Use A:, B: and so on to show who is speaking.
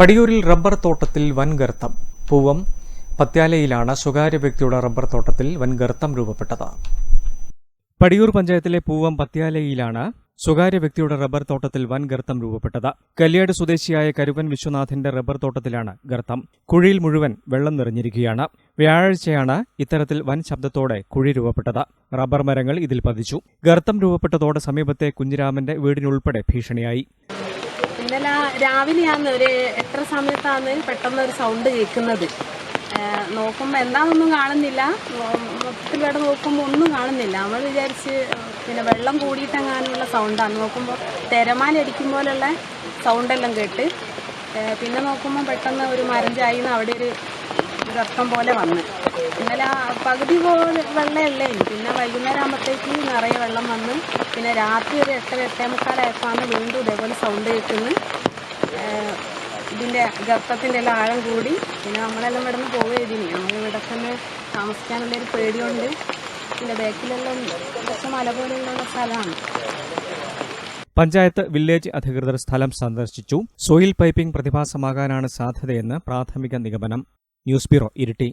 A: പടിയൂരിൽ rubber തോട്ടത്തിൽ വൻ ഗർത്തം. പൂവം പത്യാലയിലാണ് സ്വകാര്യ വ്യക്തിയുടെ റബ്ബർ തോട്ടത്തിൽ വൻ ഗർത്തം രൂപപ്പെട്ടത്. പടിയൂർ പഞ്ചായത്തിലെ പൂവം പത്യാലയിലാണ് സ്വകാര്യ വ്യക്തിയുടെ റബ്ബർ തോട്ടത്തിൽ വൻ ഗർത്തം രൂപപ്പെട്ടത്. കല്യാട് സ്വദേശിയായ കരുവൻ വിശ്വനാഥിന്റെ റബ്ബർ തോട്ടത്തിലാണ് ഗർത്തം. കുഴിയിൽ മുഴുവൻ വെള്ളം നിറഞ്ഞിരിക്കുകയാണ്. വ്യാഴാഴ്ചയാണ് ഇത്തരത്തിൽ വൻ ശബ്ദത്തോടെ കുഴി രൂപപ്പെട്ടത്. റബ്ബർ മരങ്ങൾ ഇതിൽ പതിച്ചു. ഗർത്തം രൂപപ്പെട്ടതോടെ സമീപത്തെ കുഞ്ഞിരാമന്റെ വീടിനുൾപ്പെടെ ഭീഷണിയായി.
B: ഇന്നലെ രാവിലെയാണ് ഒരു എത്ര സമയത്താണ് പെട്ടെന്ന് ഒരു സൗണ്ട് കേൾക്കുന്നത് നോക്കുമ്പോൾ എന്താണെന്നൊന്നും കാണുന്നില്ല. മൊത്തത്തിലൂടെ നോക്കുമ്പോൾ ഒന്നും കാണുന്നില്ല. നമ്മൾ വിചാരിച്ച് പിന്നെ വെള്ളം കൂടിയിട്ടെങ്ങാനുള്ള സൗണ്ടാണ് നോക്കുമ്പോൾ തിരമാല അടിക്കും പോലുള്ള സൗണ്ടെല്ലാം കേട്ട് പിന്നെ നോക്കുമ്പോൾ പെട്ടെന്ന് ഒരു മരം ചായിന്ന് അവിടെ ഒരു ഗർത്തം പോലെ വന്ന്. ഇന്നലെ പകുതി പോലെ വെള്ളമല്ലേ പിന്നെ നിറയെ വെള്ളം വന്നു പിന്നെ രാത്രി ഒരു എട്ടര എട്ടേ മുക്കാലായപ്പോഴാണ് വീണ്ടും ഇതേപോലെ സൗണ്ട് കേൾക്കുന്നു ഇതിന്റെ ഗർത്തത്തിന്റെ എല്ലാം ആഴം കൂടി. പിന്നെ നമ്മളെല്ലാം ഇവിടെ നിന്ന് പോവുകയതിനി നമ്മൾ ഇവിടെ തന്നെ താമസിക്കാനുള്ളൊരു പേടിയുണ്ട്. പിന്നെ ബാക്കിലെല്ലാം കുറച്ച് മല പോലെയുള്ള സ്ഥലമാണ്.
A: പഞ്ചായത്ത് വില്ലേജ് അധികൃതർ സ്ഥലം സന്ദർശിച്ചു. സോയിൽ പൈപ്പിംഗ് പ്രതിഭാസമാകാനാണ് സാധ്യതയെന്ന് പ്രാഥമിക നിഗമനം. News bureau Iritty.